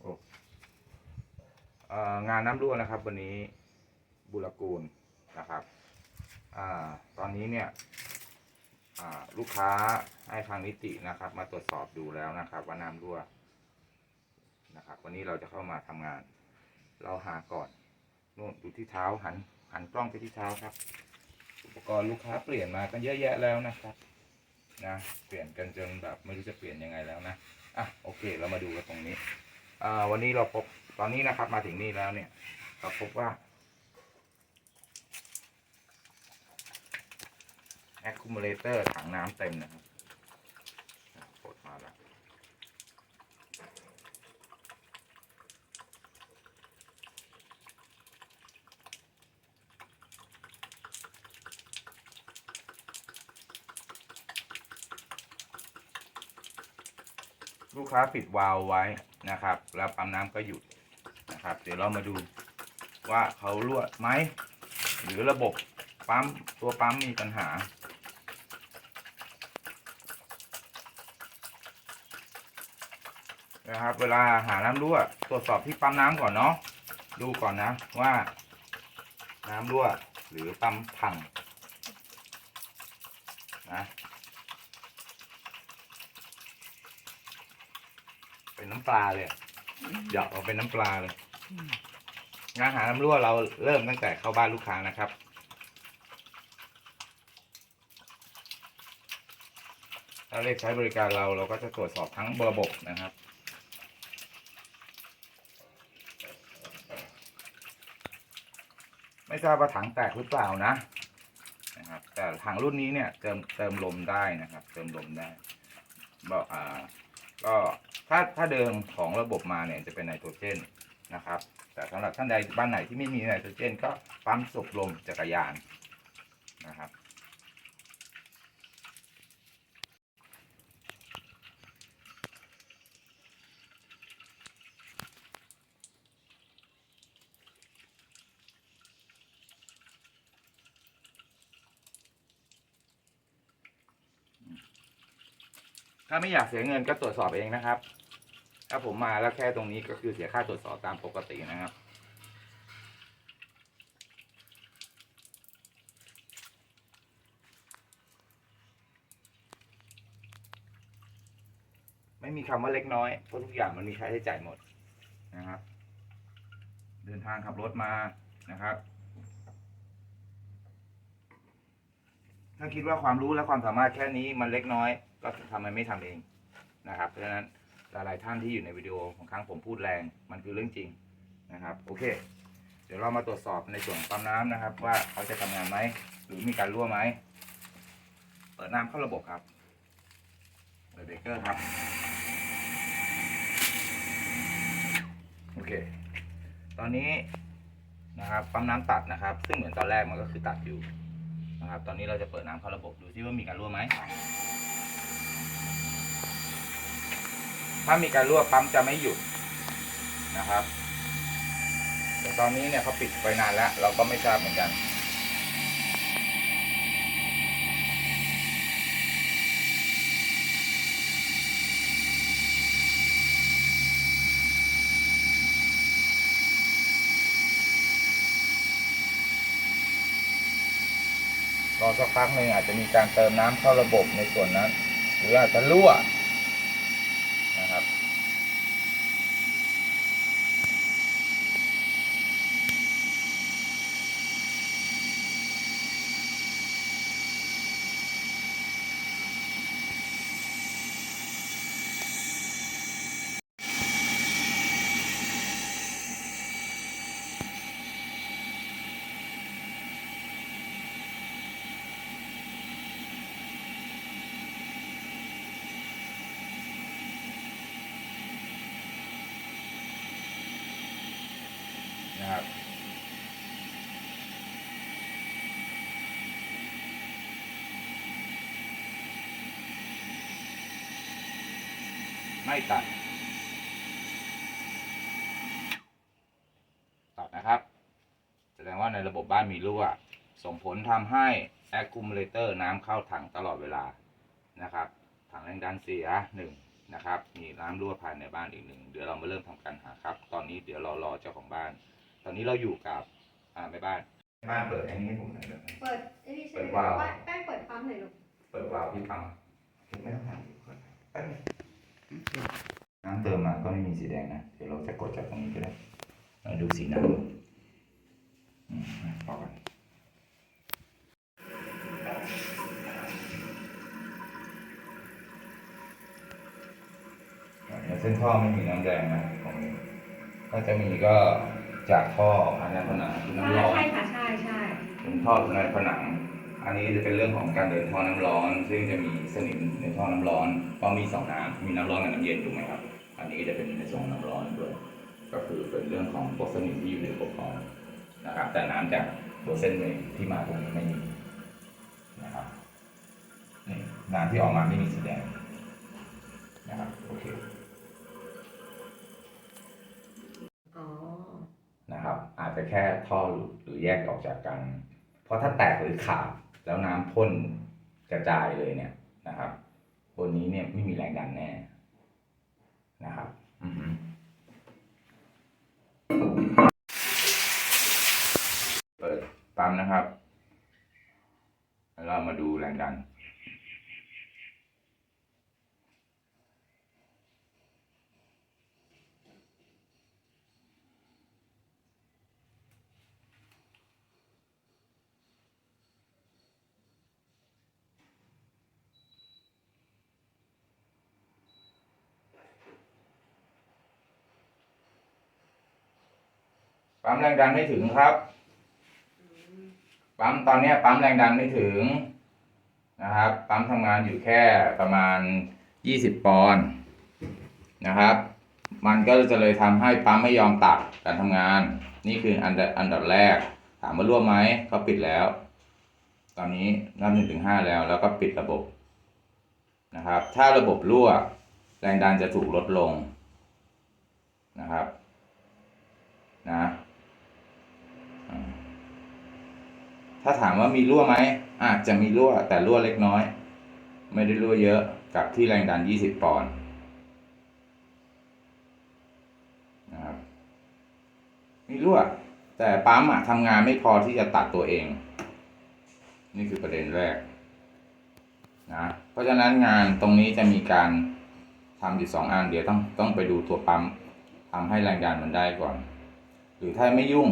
โอ้เอ่องานน้ำรั่วนะครับ วันนี้บุรกูลนะครับอ่าตอนนี้เนี่ยอ่าลูกค้าให้ทางนิตินะครับ มาตรวจสอบดูแล้วนะครับ ว่าน้ำรั่วนะครับ วันนี้เราจะเข้ามาทำงาน เราหาก่อนนู่นดูที่เท้าหันหันกล้องไปที่เท้าครับ อุปกรณ์ลูกค้าเปลี่ยนมากันเยอะแยะแล้วนะครับนะเปลี่ยนกันจนแบบไม่รู้จะเปลี่ยนยังไงแล้วนะ อะโอเค เรามาดูกันตรงนี้อ่าวันนี้เราพบตอนนี้นะครับ มาถึงนี่แล้วเนี่ยเราพบว่าแอคคูมเลเตอร์ถังน้ำเต็มนะครับกดมาแล้ว ค้าปิดวาล์วไว้นะครับ แล้วปั๊มน้ำก็หยุดนะครับ เดี๋ยวเรามาดูว่าเขารั่วไหมหรือระบบปั๊มตัวปั๊มมีปัญหา นะครับ เวลาหาน้ำรั่วตรวจสอบที่ปั๊มน้ำก่อนเนาะดูก่อนนะว่า น้ำรั่วหรือปั๊มพังนะ เป็ นน้ำปลาเลยอะหยอกออกเป็นน้ำปลาเลยงานหาน้ำรั่วเราเริ่มตั้งแต่เข้าบ้านลูกค้านะครับ ถ้าเรียกใช้บริการเราเราก็จะตรวจสอบทั้งระบบนะครับไม่ทราบว่าถังแตกหรือเปล่านะนะครับ แต่ถังรุ่นนี้เนี่ยเติมเติมลมได้นะครับ เติมลมได้บอกอ่าก็ ถ้าถ้าเดิมของระบบมาเนี่ยจะเป็นไนโตรเจนนะครับ แต่สำหรับท่านใดบ้านไหนที่ไม่มีไนโตรเจน ก็ปั๊มสูบลมจักรยานนะครับ ถ้าไม่อยากเสียเงินก็ตรวจสอบเองนะครับ ถ้าผมมาแล้วแค่ตรงนี้ก็คือเสียค่าตรวจสอบตามปกตินะครับ ไม่มีคำว่าเล็กน้อยเพราะทุกอย่างมันมีค่าใช้จ่ายหมดนะครับ เดินทางขับรถมานะครับถ้าคิดว่าความรู้และความสามารถแค่นี้มันเล็กน้อย ก็ทำไมไม่ทำเองนะครับ เพราะฉะนั้นหลายๆท่านที่อยู่ในวิดีโอบางครั้งผมพูดแรงมันคือเรื่องจริงนะครับ โอเค เดี๋ยวเรามาตรวจสอบในส่วนปั๊มน้ำนะครับ ว่าเขาจะทำงานไหมหรือมีการรั่วไหมเปิดน้ำเข้าระบบครับเปิดเบรกเกอร์ครับโอเค ตอนนี้นะครับปั๊มน้ำตัดนะครับ ซึ่งเหมือนตอนแรกมันก็คือตัดอยู่นะครับ ตอนนี้เราจะเปิดน้ำเข้าระบบดูซิว่ามีการรั่วไหม ถ้ามีการรั่วปั๊มจะไม่หยุดนะครับ แต่ตอนนี้เนี่ยเขาปิดไปนานแล้ว เราก็ไม่ทราบเหมือนกันรอสักพักหนึ่งอาจจะมีการเติมน้ำเข้าระบบในส่วนนั้น หรืออาจจะรั่ว ไม่ตัด ตัดนะครับ แสดงว่าในระบบบ้านมีรั่ว ส่งผลทำให้ accumulator น้ำเข้าถังตลอดเวลานะครับ ถังแรงดันเสียหนึ่งนะครับ มีน้ำรั่วภายในบ้านอีกหนึ่งเดี๋ยวเรามาเริ่มทำการหาครับ ตอนนี้เดี๋ยวเรารอเจ้าของบ้าน ตอนนี้เราอยู่กับอ่าแม่บ้านแม่บ้านเปิดไอ้นี้ให้ผมหน่อยได้ไหม เปิดไอ้นี่ใช่ไหมเปิดวาล์วแป้งเปิดปั๊มหน่อยลูกเปิดวาล์วที่ปั๊มไม่ต้องทำอีกคนแป๊บนึง น้ำเติมมาก็ไม่มีสีแดงนะ เดี๋ยวเราจะกดจากตรงนี้ก็ได้เราดูสีน้ำอืมพอกันในเส้นท่อไม่มีน้ำแดงนะตรงนี้ถ้าจะมีก็จากท่อภายในผนังคือน้ำร้อนใช่ค่ะใช่ใช่เป็นท่อในผนัง อันนี้จะเป็นเรื่องของการเดินท่อน้ำร้อน ซึ่งจะมีสนิมในท่อน้ำร้อนเพราะมีสองน้ำมีน้ำร้อนกับน้ำเย็นถูกไหมครับ อันนี้ก็จะเป็นในส่วนของน้ำร้อนด้วยก็คือเป็นเรื่องของพวกสนิมที่อยู่ในอุปกรณ์นะครับ แต่น้ำจากตัวเส้นเองที่มาตรงนี้ไม่มีนะครับนี่น้ำที่ออกมาไม่มีสีแดงนะครับโอเคอ๋อนะครับ อาจจะแค่ท่อหลุดหรือแยกออกจากกัน เพราะถ้าแตกหรือขาด แล้วน้ำพ่นกระจายเลยเนี่ยนะครับ บนนี้เนี่ยไม่มีแรงดันแน่นะครับอือเปิดปั๊มนะครับ แล้วเรามาดูแรงดัน ปั๊มแรงดันไม่ถึงครับ ปั๊มตอนเนี้ยปั๊มแรงดันไม่ถึงนะครับ ปั๊มทำงานอยู่แค่ประมาณ 20 ปอนด์นะครับ มันก็จะเลยทำให้ปั๊มไม่ยอมตัดการทำงาน นี่คืออันดับอันดับแรก ถามว่ารั่วไหมก็ปิดแล้ว ตอนนี้นับหนึ่งถึงห้าแล้ว แล้วก็ปิดระบบนะครับ ถ้าระบบรั่ว แรงดันจะถูกลดลงนะครับนะอ่า ถ้าถามว่ามีรั่วไหมอาจจะมีรั่วแต่รั่วเล็กน้อย ไม่ได้รั่วเยอะกับที่แรงดัน 20 ปอนด์นะครับมีรั่ว แต่ปั๊มอะทำงานไม่พอที่จะตัดตัวเอง นี่คือประเด็นแรกนะเพราะฉะนั้นงานตรงนี้จะมีการทำอยู่สองอันเดี๋ยวต้องต้องไปดูตัวปั๊มทำให้แรงดันมันได้ก่อน หรือถ้าไม่ยุ่ง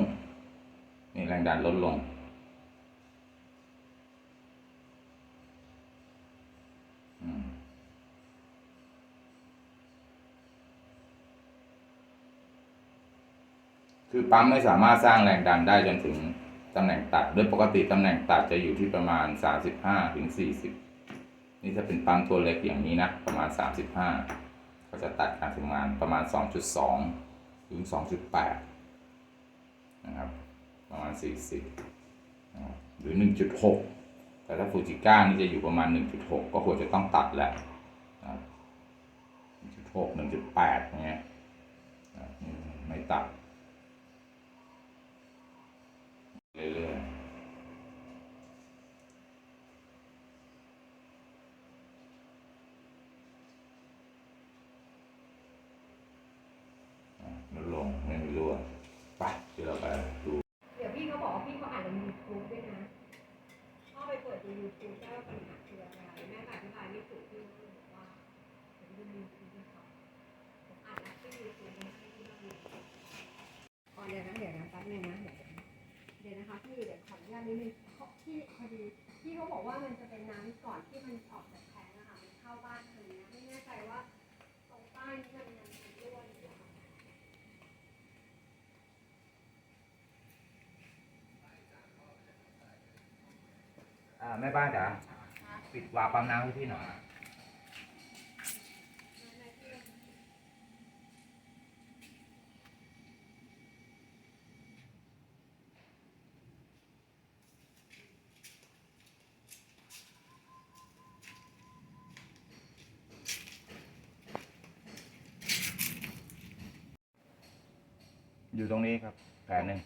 นี่แรงดันลดลง คือปั๊มไม่สามารถสร้างแรงดันได้จนถึงตำแหน่งตัด โดยปกติตำแหน่งตัดจะอยู่ที่ประมาณ 35ถึง40 นี่ถ้าเป็นปั๊มตัวเล็กอย่างนี้นะ ประมาณ 35 ก็จะตัดการทำงานประมาณ 2.2 ถึง 2.8 นะครับ ประมาณ 40นะครับหรือ 1.6 แต่ถ้าฟูจิก้านี่จะอยู่ประมาณ 1.6 ก็ควรจะต้องตัดแหละนะครับ1.6 1.8เงี้ยไม่ตัด เรื่อยๆอะลดลงไม่มีรั่วไปเดี๋ยวเราไปดู เดี๋ยวพี่เขาบอกว่าพี่เขาอ่านในยูทูบด้วยนะเข้าไปเปิดดูยูทูบได้ว่าปัญหาคืออะไรแม่ก็อธิบายไม่ถูกพี่ก็เลยบอกว่าผมดูยูทูบให้เขาผมอ่านแล้วที่ยูทูบให้ที่บ้านก่อนเดี๋ยวนะเดี๋ยวนะแป๊บนึงนะเดี๋ยวนะเดี๋ยวนะคะพี่เดี๋ยวขออนุญาตนิดนึงเพราะพี่พอดีพี่เขาบอกว่ามันจะเป็นน้ำก่อนที่มันออกจากแทงนะคะมันเข้าบ้านทางเนี้ยไม่แน่ใจว่าตรงใต้นี่มันยังมีรั่วอยู่หรือเปล่า อ่า แม่บ้านจ๋าปิดวาล์วปั๊มน้ำให้พี่หน่อยอยู่ตรงนี้ครับแผลหนึ่ง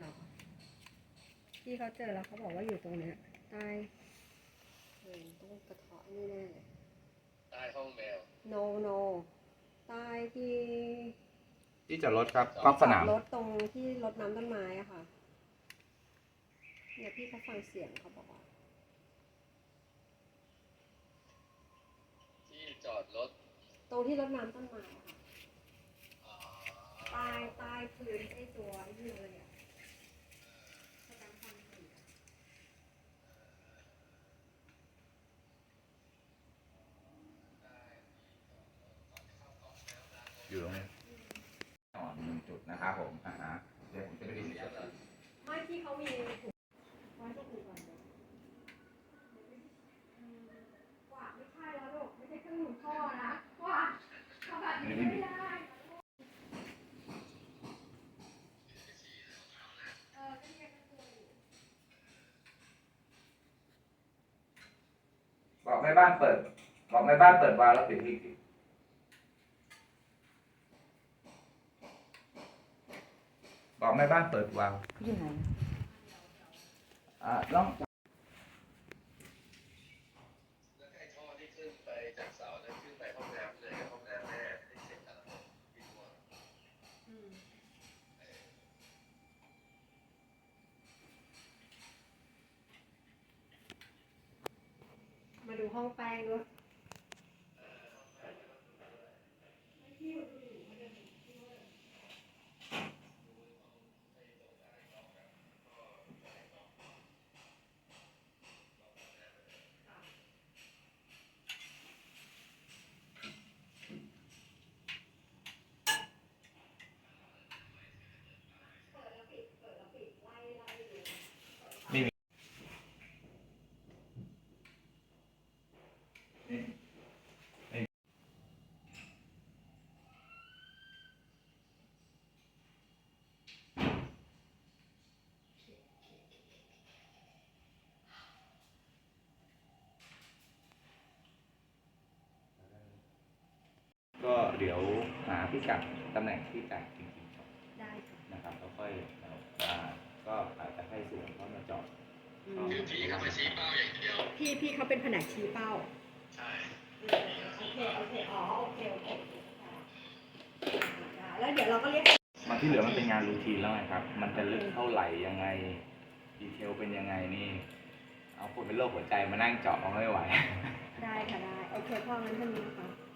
เหรอพี่เขาเจอแล้วเขาบอกว่าอยู่ตรงเนี้ยใต้ เออต้องกระเทาะนี่แน่เลยใต้ห้องแมวอโนโนใต้ที่ที่จอดรถครับก๊อกสนาม รถตรงที่รถน้ำต้นไม้อะค่ะ เนี่ยพี่เขาฟังเสียงเขาบอกว่า ที่จอดรถตรงที่รถน้ำต้นไม้อะค่ะอ่าใต้ใต้พื้นไอ้ตัวไอ้นี่เลยอะประจำคอนกรีตอะ อยู่ตรงนี้อ๋อหนึ่งจุดนะครับผมอ่าฮะเดี๋ยวผมจะไปดูจุด ไม่ที่เขามีถุงไว้ตรงอื่นก่อนเลยอืมกว่าดไม่ใช่แล้วลูกไม่ใช่เครื่องหนุนพ่อนะกว่าดทำแบบนี้ไม่ได้เออก็เนี่ยก็ตัวอยู่ บอกแม่บ้านเปิด บอกแม่บ้านเปิดวาล์วแล้วปิดที่ปิดบอกแม่บ้านเปิดวาล์วอยู่ไหน อ่าน้อง แล้วไอ้ท่อที่ขึ้นไปจากเสาแล้วขึ้นไปห้องน้ำเลยห้องน้ำแม่ให้เสร็จแล้วพี่ตัว อืม มาดูห้องแป้งด้วย ก็เดี๋ยวหา พิกัดตำแหน่งที่แตกจริงๆก่อนได้ค่ะนะครับแล้วค่อยเอามาก็อาจจะให้ส่วนเขามาเจอดอือ๋อมคือพี่เขาไปชี้เป้าอย่างเดียว พี่พี่เขาเป็นแผนกชี้เป้า ใช่โอเค โอเค อ๋อ โอเค โอเคได้แล้วเดี๋ยวเราก็เรียก มันที่เหลือมันเป็นงานรูทีนแล้วไงครับ มันจะลึกเท่าไหร่ยังไง ดีเทลเป็นยังไงนี่ เอาคนเป็นโรคหัวใจมานั่งเจาะเอาไม่ไหว ได้ค่ะได้ โอเคพ่องั้นเท่านี้นะคะแม่ขอ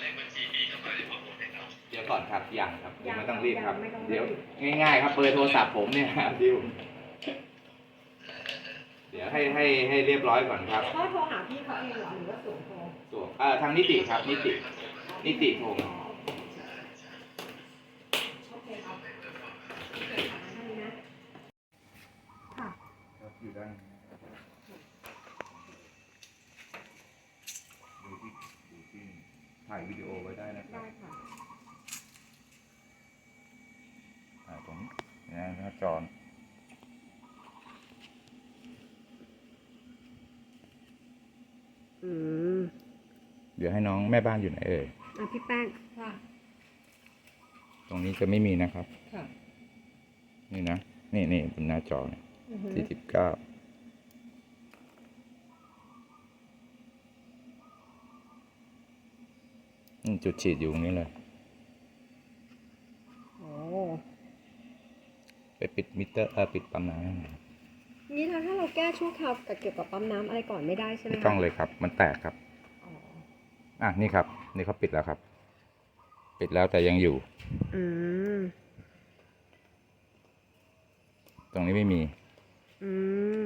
เลขบัญชีพี่เข้ามาในข้อมูลให้เราเดี๋ยวก่อนครับยังครับยัยังงไม่ต้องรีบครับยังไม่ต้องรีบเดี๋ยวง่ายๆ ครับเบอร์โทรศัพท์ผมเนี่ยดิวเดี๋ยวให้ให้ให้เรียบร้อยก่อนครับพ่อโทรหาพี่เขาเองเหรอหรือว่าส่งโทรส่วนเอ่อทางนิติครับนิติ นิติโทรมา อ๋อโอเคครับโอเคค่ะงั้นเท่านี้นะ ค่ะ ครับอยู่ด้านนี้นะครับดูที่ดูที่ ถ่ายวิดีโอไว้ได้นะครับได้ค่ะถ่ายตรงนี้นะหน้าจออืมเดี๋ยวให้น้องแม่บ้านอยู่ไหนเอ่ยอะพี่แป้งค่ะ ตรงนี้จะไม่มีนะครับ ค่ะ นี่นะ นี่นี่บนหน้าจอเนี่ยอือฮึ สี่สิบเก้า จุดฉีดอยู่ตรงนี้เลย โอ้ไปปิดมิเตอร์เออปิดปั๊มน้ำให้หน่อยนี่ถ้าถ้าเราแก้ชั่วคราวกับเกี่ยวกับปั๊มน้ำอะไรก่อนไม่ได้ใช่ไหมไม่คะต้องเลยครับ มันแตกครับ อ๋ออะนี่ครับ นี่เขาปิดแล้วครับ ปิดแล้วแต่ยังอยู่ อืม ตรงนี้ไม่มี อื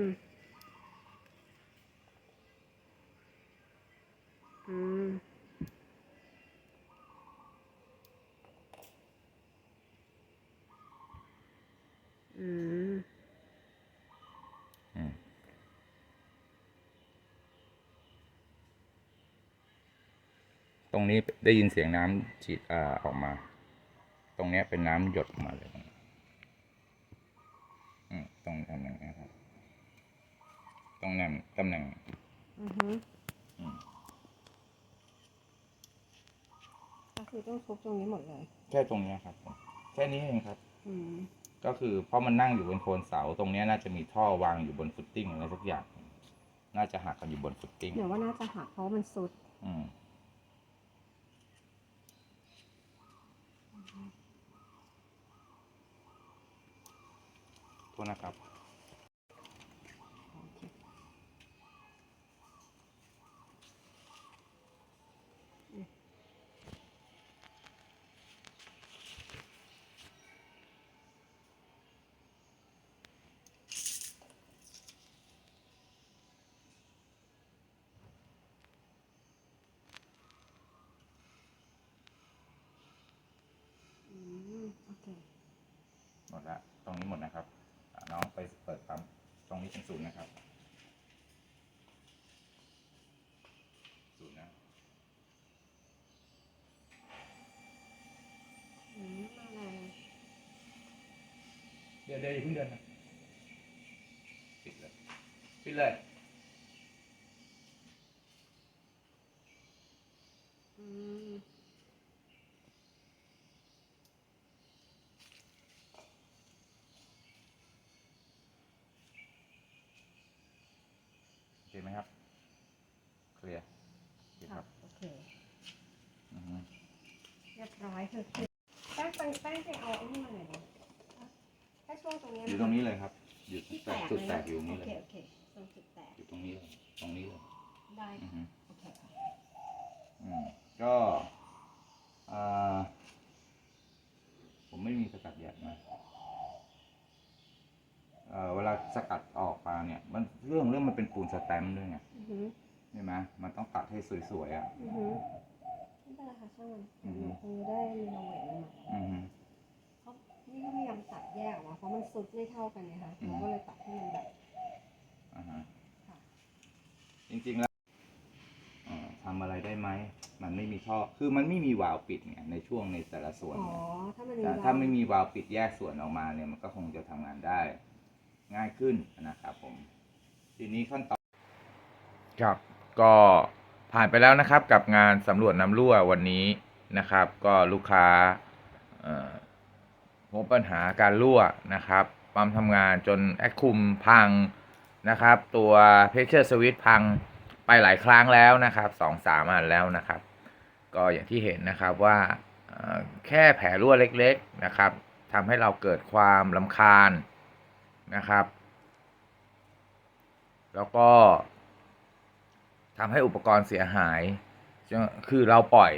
ม อืม อืม อืมต รงนี้ได้ยินเสียงน้ำฉีดอ่าออกมา ตรงเนี้ยเป็นน้ำหยดออกมาเลยอืมตรงตำแหน่งเนี้ยครับตรงนั้นตำแหน่งอือฮึอืมก็คือต้องทุบตรงนี้หมดเลย แค่ตรงเนี้ยครับผมแค่นี้เองครับ อืมก็คือเพราะมันนั่งอยู่บนโคนเสา ตรงเนี้ยน่าจะมีท่อวางอยู่บนฟุตติ้งอะไรสักอย่าง น่าจะหักกันอยู่บนฟุตติ้ง เดี๋ยวว่าน่าจะหักเพราะว่ามันสุด อืมุณนะครับ โอเคอืมอืมโอเค หมดละตรงนี้หมดนะครับอะน้องไปเปิดปั๊มตรง นี้เป็นศูนย์นะครับศูนย์นะอืมมาแรงเดี๋ยวเดี๋ยวอย่าเพิ่งเดินนะปิดเลยปิดเลย อืม โอเคไหมครับ เคลียร์โอเคครับ โอเค อือฮึ เรียบร้อยคือแป้งไปแป้งไปเอาไอ้นี่มาหน่อยนะแค่ช่วงตรงเนี้ยอยู่ตรงนี้เลยครับ อยู่ที่แตแตกกจุดเลยแตนะกอยู่ตรงนี้โอเลยเคโอเคตรงจุดแตกอยู่ตรงนี้เลยตรงนี้เลยได้อือฮึโอเคค่ะอืมก็อ่าผมไม่มีสกัดแยกนะเอ่อเวลาสกัดออกมาเนี่ย มันเรื่องเรื่องมันเป็นปูนสแตมป์ด้วยไงอือหือใช่ไหมมันต้องตัดให้สวยๆอะ อือหือไม่เป็นไร ค่ะช่างมันอือหืเดี๋ยอวคงได้รีโนเวทมันมาอืมเขานี่ก็พยายามตัดแยกออกมาเพราะมันซุดไม่เท่ากันไงคะอืมเราก็เลยตัดให้มันแบบ อ่าฮะค่ะ จริงๆแล้วเอ่อทำอะไรได้ไหม มันไม่มีท่อ คือมันไม่มีวาล์วปิดไงในช่วงในแต่ละส่วนอ๋อเนี่ยถ้ามันแต่ถ้าไม่มีวาล์วปิดแยกส่วนออกมาเนี่ยมันก็คงจะทำงานได้ง่ายขึ้นนะครับผม ทีนี้ขั้นตอน ครับก็ ผ่านไปแล้วนะครับกับงานสำรวจน้ำรั่ววันนี้นะครับ ก็ลูกค้าพบปัญหาการรั่วนะครับปั๊มทำงานจนแอคคุมพังนะครับ ตัวเพชเชอร์สวิตพังไปหลายครั้งแล้วนะครับสองสามอันแล้วนะครับ ก็อย่างที่เห็นนะครับว่าแค่แผลรั่วเล็กๆนะครับทำให้เราเกิดความลำคาญนะครับ แล้วก็ ทำให้อุปกรณ์เสียหายคือเราปล่อย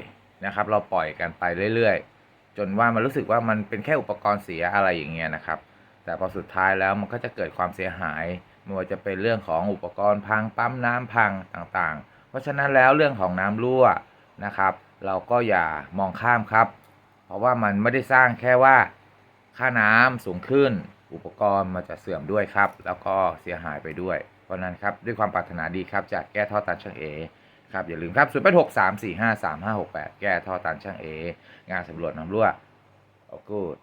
นะครับ เราปล่อยกันไปเรื่อยๆ จนว่ามันรู้สึกว่ามันเป็นแค่อุปกรณ์เสียอะไรอย่างเงี้ยนะครับ แต่พอสุดท้ายแล้วมันก็จะเกิดความเสียหายไม่ว่าจะเป็นเรื่องของอุปกรณ์พังปั๊มน้ำพังต่างๆ เพราะฉะนั้นแล้วเรื่องของน้ำรั่วนะครับ เราก็อย่ามองข้ามครับ เพราะว่ามันไม่ได้สร้างแค่ว่าค่าน้ำสูงขึ้น อุปกรณ์มันจะเสื่อมด้วยครับ แล้วก็เสียหายไปด้วย เพราะนั้นครับด้วยความปรารถนาดีครับจากแก้ท่อตันช่างเอครับอย่าลืมครับ0 8 6 3 4 5 3 5 6 8แก้ท่อตันช่างเองานสำรวจน้ำรั่วโอ้กูด